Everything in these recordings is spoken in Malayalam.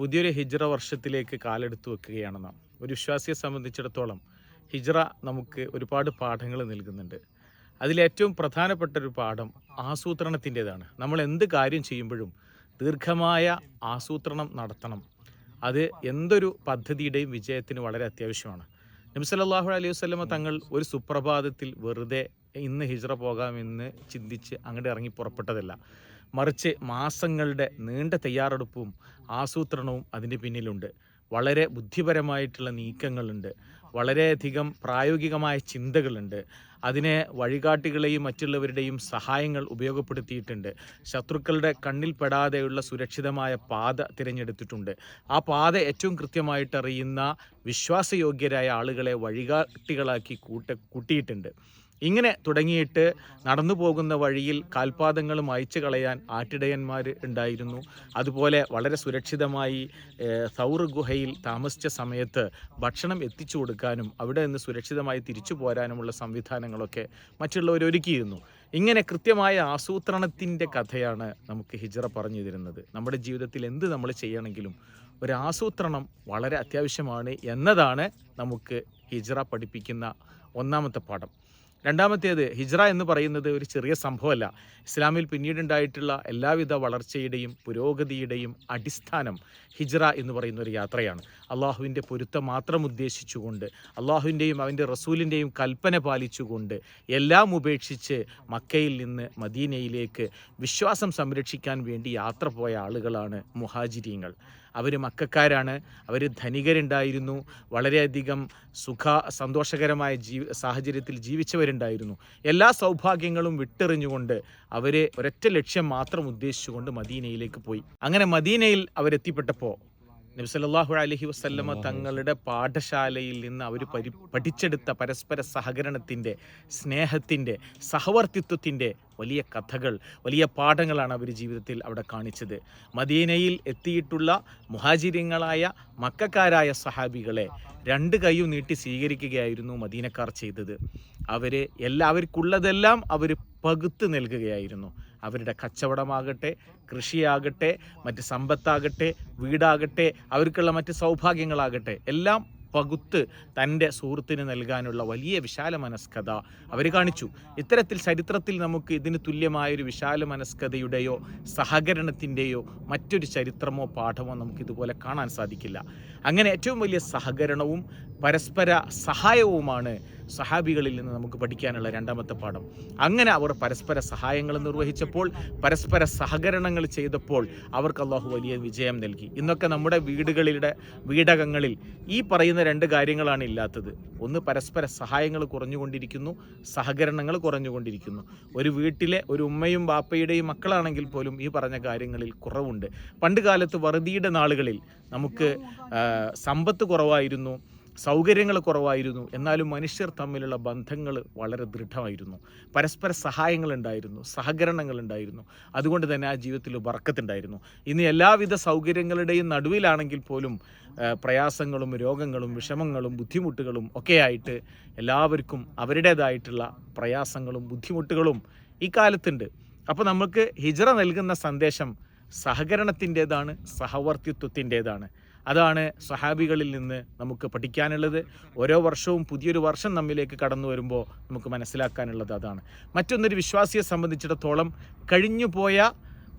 പുതിയൊരു ഹിജ്റ വർഷത്തിലേക്ക് കാലെടുത്തു വെക്കുകയാണ് നാം ഒരു വിശ്വാസിയെ സംബന്ധിച്ചിടത്തോളം ഹിജ്റ നമുക്ക് ഒരുപാട് പാഠങ്ങൾ നൽകുന്നുണ്ട്. അതിലേറ്റവും പ്രധാനപ്പെട്ട ഒരു പാഠം ആസൂത്രണത്തിന്റെതാണ്. നമ്മൾ എന്ത് കാര്യം ചെയ്യുമ്പോഴും ദീർഘമായ ആസൂത്രണം നടത്തണം. അത് എന്തൊരു പദ്ധതിയുടെയും വിജയത്തിന് വളരെ അത്യാവശ്യമാണ്. നബി സല്ലല്ലാഹു അലൈഹി വസല്ലമ തങ്ങൾ ഒരു സുപ്രഭാതത്തിൽ വെറുതെ ഇന്ന് ഹിജ്റ പോകാമെന്ന് ചിന്തിച്ച് അങ്ങോട്ട് ഇറങ്ങി പുറപ്പെട്ടതല്ല. മറിച്ച് മാസങ്ങളുടെ നീണ്ട തയ്യാറെടുപ്പും ആസൂത്രണവും അതിന്റെ പിന്നിലുണ്ട്. വളരെ ബുദ്ധിപരമായിട്ടുള്ള നീക്കങ്ങളുണ്ട്. വളരെയധികം പ്രായോഗികമായ ചിന്തകളുണ്ട്. അതിനെ വഴികാട്ടികളെയും മറ്റുള്ളവരുടെയും സഹായങ്ങൾ ഉപയോഗപ്പെടുത്തിയിട്ടുണ്ട്. ശത്രുക്കളുടെ കണ്ണിൽപ്പെടാതെയുള്ള സുരക്ഷിതമായ പാത തിരഞ്ഞെടുത്തിട്ടുണ്ട്. ആ പാത ഏറ്റവും കൃത്യമായിട്ടറിയുന്ന വിശ്വാസയോഗ്യരായ ആളുകളെ വഴികാട്ടികളാക്കി കൂട്ട കൂട്ടിയിട്ടുണ്ട്. ഇങ്ങനെ തുടങ്ങിയിട്ട് നടന്നു പോകുന്ന വഴിയിൽ കാൽപാദങ്ങൾ അയച്ചു കളയാൻ ആട്ടിടയന്മാർ ഉണ്ടായിരുന്നു. അതുപോലെ വളരെ സുരക്ഷിതമായി സൗർ ഗുഹയിൽ താമസിച്ച സമയത്ത് ഭക്ഷണം എത്തിച്ചു കൊടുക്കാനും അവിടെ നിന്ന് സുരക്ഷിതമായി തിരിച്ചു പോരാനുമുള്ള സംവിധാനങ്ങളൊക്കെ മറ്റുള്ളവർ ഒരുക്കിയിരുന്നു. ഇങ്ങനെ കൃത്യമായ ആസൂത്രണത്തിന്റെ കഥയാണ് നമുക്ക് ഹിജറ പറഞ്ഞു തരുന്നത്. നമ്മുടെ ജീവിതത്തിൽ എന്ത് നമ്മൾ ചെയ്യണമെങ്കിലും ഒരു ആസൂത്രണം വളരെ അത്യാവശ്യമാണ് എന്നതാണ് നമുക്ക് ഹിജറ പഠിപ്പിക്കുന്ന ഒന്നാമത്തെ പാഠം. രണ്ടാമത്തേത് ഹിജ്റ എന്ന് പറയുന്നത് ഒരു ചെറിയ സംഭവമല്ല. ഇസ്ലാമിൽ പിന്നീടുണ്ടായിട്ടുള്ള എല്ലാവിധ വളർച്ചയുടെയും പുരോഗതിയുടെയും അടിസ്ഥാനം ഹിജ്റ എന്ന് പറയുന്ന ഒരു യാത്രയാണ്. അള്ളാഹുവിന്റെ പൊരുത്തം മാത്രം ഉദ്ദേശിച്ചുകൊണ്ട് അള്ളാഹുവിന്റെയും അവന്റെ റസൂലിന്റെയും കൽപ്പന പാലിച്ചുകൊണ്ട് എല്ലാം ഉപേക്ഷിച്ച് മക്കയിൽ നിന്ന് മദീനയിലേക്ക് വിശ്വാസം സംരക്ഷിക്കാൻ വേണ്ടി യാത്ര പോയ ആളുകളാണ് മുഹാജിരീങ്ങൾ. അവർ മക്കാരാണ് അവർ ധനികരുണ്ടായിരുന്നു വളരെയധികം സുഖ സന്തോഷകരമായ ജീ സാഹചര്യത്തിൽ ജീവിച്ചവരുണ്ടായിരുന്നു. എല്ലാ സൗഭാഗ്യങ്ങളും വിട്ടെറിഞ്ഞുകൊണ്ട് അവരെ ഒരൊറ്റ ലക്ഷ്യം മാത്രം ഉദ്ദേശിച്ചുകൊണ്ട് മദീനയിലേക്ക് പോയി. അങ്ങനെ മദീനയിൽ അവരെത്തിപ്പെട്ടപ്പോൾ നബി അലഹി വസ്ല്ലമ വസല്ലമ തങ്ങളുടെ പാഠശാലയിൽ നിന്ന് അവർ പരി പഠിച്ചെടുത്ത പരസ്പര സഹകരണത്തിന്റെ സ്നേഹത്തിന്റെ സഹവർത്തിത്വത്തിന്റെ വലിയ കഥകൾ വലിയ പാഠങ്ങളാണ് അവർ ജീവിതത്തിൽ അവിടെ കാണിച്ചത്. മദീനയിൽ എത്തിയിട്ടുള്ള മുഹാജിര്യങ്ങളായ മക്കാരായ സഹാബികളെ രണ്ട് കൈയും നീട്ടി സ്വീകരിക്കുകയായിരുന്നു മദീനക്കാർ ചെയ്തത്. അവരെ എല്ലാവർക്കുള്ളതെല്ലാം അവർ പകുത്ത് നൽകുകയായിരുന്നു. അവരുടെ കച്ചവടമാകട്ടെ കൃഷിയാകട്ടെ മറ്റ് സമ്പത്താകട്ടെ വീടാകട്ടെ അവർക്കുള്ള മറ്റ് സൗഭാഗ്യങ്ങളാകട്ടെ എല്ലാം പകുത്ത് തന്റെ സുഹൃത്തിന് നൽകാനുള്ള വലിയ വിശാല മനസ്കത അവർ കാണിച്ചു. ഇത്തരത്തിൽ ചരിത്രത്തിൽ നമുക്ക് ഇതിന് തുല്യമായൊരു വിശാല മനസ്കതയുടെയോ സഹകരണത്തിന്റെയോ മറ്റൊരു ചരിത്രമോ പാഠമോ നമുക്ക് ഇതുപോലെ കാണാൻ സാധിക്കില്ല. അങ്ങനെ ഏറ്റവും വലിയ സഹകരണവും പരസ്പര സഹായവുമാണ് സഹാബികളിൽ നിന്ന് നമുക്ക് പഠിക്കാനുള്ള രണ്ടാമത്തെ പാഠം. അങ്ങനെ അവർ പരസ്പര സഹായങ്ങൾ നിർവഹിച്ചപ്പോൾ പരസ്പര സഹകരണങ്ങൾ ചെയ്തപ്പോൾ അവർക്ക് അള്ളാഹു വലിയ വിജയം നൽകി. ഇന്നൊക്കെ നമ്മുടെ വീടുകളിലെ വീടകങ്ങളിൽ ഈ പറയുന്ന രണ്ട് കാര്യങ്ങളാണ് ഇല്ലാത്തത്. ഒന്ന് പരസ്പര സഹായങ്ങൾ കുറഞ്ഞുകൊണ്ടിരിക്കുന്നു സഹകരണങ്ങൾ കുറഞ്ഞുകൊണ്ടിരിക്കുന്നു. ഒരു വീട്ടിലെ ഒരു ഉമ്മയും ബാപ്പയുടെയും മക്കളാണെങ്കിൽ പോലും ഈ പറഞ്ഞ കാര്യങ്ങളിൽ കുറവുണ്ട്. പണ്ട് കാലത്ത് വറുതിയുടെ നാളുകളിൽ നമുക്ക് സമ്പത്ത് കുറവായിരുന്നു. സൗകര്യങ്ങൾ കുറവായിരുന്നു. എന്നാലും മനുഷ്യർ തമ്മിലുള്ള ബന്ധങ്ങൾ വളരെ ദൃഢമായിരുന്നു. പരസ്പര സഹായങ്ങൾ ഉണ്ടായിരുന്നു സഹകരണങ്ങൾ ഉണ്ടായിരുന്നു. അതുകൊണ്ട് തന്നെ ആ ജീവിതത്തിൽ വറക്കത്തുണ്ടായിരുന്നു ഇന്ന് എല്ലാവിധ സൗകര്യങ്ങളുടെയും നടുവിലാണെങ്കിൽ പോലും പ്രയാസങ്ങളും രോഗങ്ങളും വിഷമങ്ങളും ബുദ്ധിമുട്ടുകളും ഒക്കെയായിട്ട് എല്ലാവർക്കും അവരുടേതായിട്ടുള്ള പ്രയാസങ്ങളും ബുദ്ധിമുട്ടുകളും ഈ കാലത്തുണ്ട്. അപ്പോൾ നമുക്ക് ഹിജറ നൽകുന്ന സന്ദേശം സഹകരണത്തിന്റെതാണ് സഹവർത്തിത്വത്തിന്റെതാണ്. അതാണ് സഹാബികളിൽ നിന്ന് നമുക്ക് പഠിക്കാനുള്ളത്. ഓരോ വർഷവും പുതിയൊരു വർഷം നമ്മിലേക്ക് കടന്നു വരുമ്പോൾ നമുക്ക് മനസ്സിലാക്കാനുള്ളത് അതാണ്. മറ്റൊന്നൊരു വിശ്വാസിയെ സംബന്ധിച്ചിടത്തോളം കഴിഞ്ഞുപോയ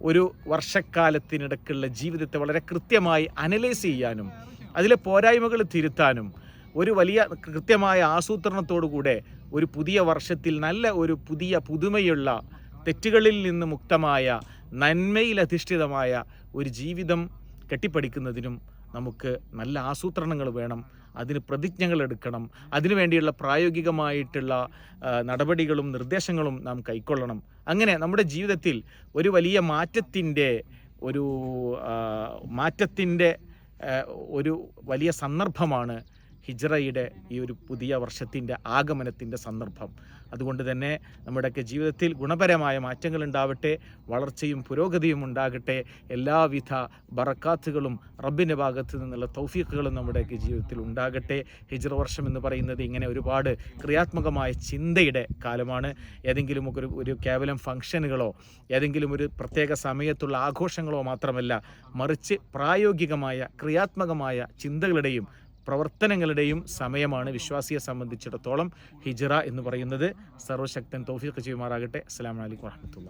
ഒരു വർഷക്കാലത്തിനിടക്കുള്ള ജീവിതത്തെ വളരെ കൃത്യമായി അനലൈസ് ചെയ്യാനും അതിലെ പോരായ്മകൾ തിരുത്താനും ഒരു വലിയ കൃത്യമായ ആസൂത്രണത്തോടുകൂടെ ഒരു പുതിയ വർഷത്തിൽ നല്ല ഒരു പുതിയ പുതുമയുള്ള തെറ്റുകളിൽ നിന്ന് മുക്തമായ നന്മയിൽ അധിഷ്ഠിതമായ ഒരു ജീവിതം കെട്ടിപ്പടുക്കുന്നതിനും നമുക്ക് നല്ല ആസൂത്രണങ്ങൾ വേണം അതിന് പ്രതിജ്ഞകൾ എടുക്കണം അതിനു വേണ്ടിയുള്ള പ്രായോഗികമായിട്ടുള്ള നടപടികളും നിർദ്ദേശങ്ങളും നാം കൈക്കൊള്ളണം. അങ്ങനെ നമ്മുടെ ജീവിതത്തിൽ ഒരു വലിയ മാറ്റത്തിന്റെ ഒരു മാറ്റത്തിന്റെ ഒരു വലിയ സന്ദർഭമാണ് ഹിജ്റയുടെ ഈ ഒരു പുതിയ വർഷത്തിന്റെ ആഗമനത്തിന്റെ സന്ദർഭം. അതുകൊണ്ട് തന്നെ നമ്മുടെയൊക്കെ ജീവിതത്തിൽ ഗുണപരമായ മാറ്റങ്ങൾ ഉണ്ടാവട്ടെ വളർച്ചയും പുരോഗതിയും ഉണ്ടാകട്ടെ എല്ലാവിധ ബറക്കാത്തുകളും റബ്ബിന്റെ ഭാഗത്തു നിന്നുള്ള തൗഫീഖുകളും നമ്മുടെയൊക്കെ ജീവിതത്തിൽ ഉണ്ടാകട്ടെ. ഹിജ്റ വർഷം എന്ന് പറയുന്നത് ഇങ്ങനെ ഒരുപാട് ക്രിയാത്മകമായ ചിന്തയുടെ കാലമാണ്. ഏതെങ്കിലും ഒരു ഒരു കേവലം ഫംഗ്ഷനുകളോ ഏതെങ്കിലും ഒരു പ്രത്യേക സമയത്തുള്ള ആഘോഷങ്ങളോ മാത്രമല്ല മറിച്ച് പ്രായോഗികമായ ക്രിയാത്മകമായ ചിന്തകളുടെയും പ്രവർത്തനങ്ങളുടെയും സമയമാണ് വിശ്വാസിയെ സംബന്ധിച്ചിടത്തോളം ഹിജറ എന്ന് പറയുന്നത്. സർവശക്തൻ തൗഫീഖ് ചെയ്യുമാറാകട്ടെ. അസ്സാം വലൈക്കും വാഹമത്തുള്ള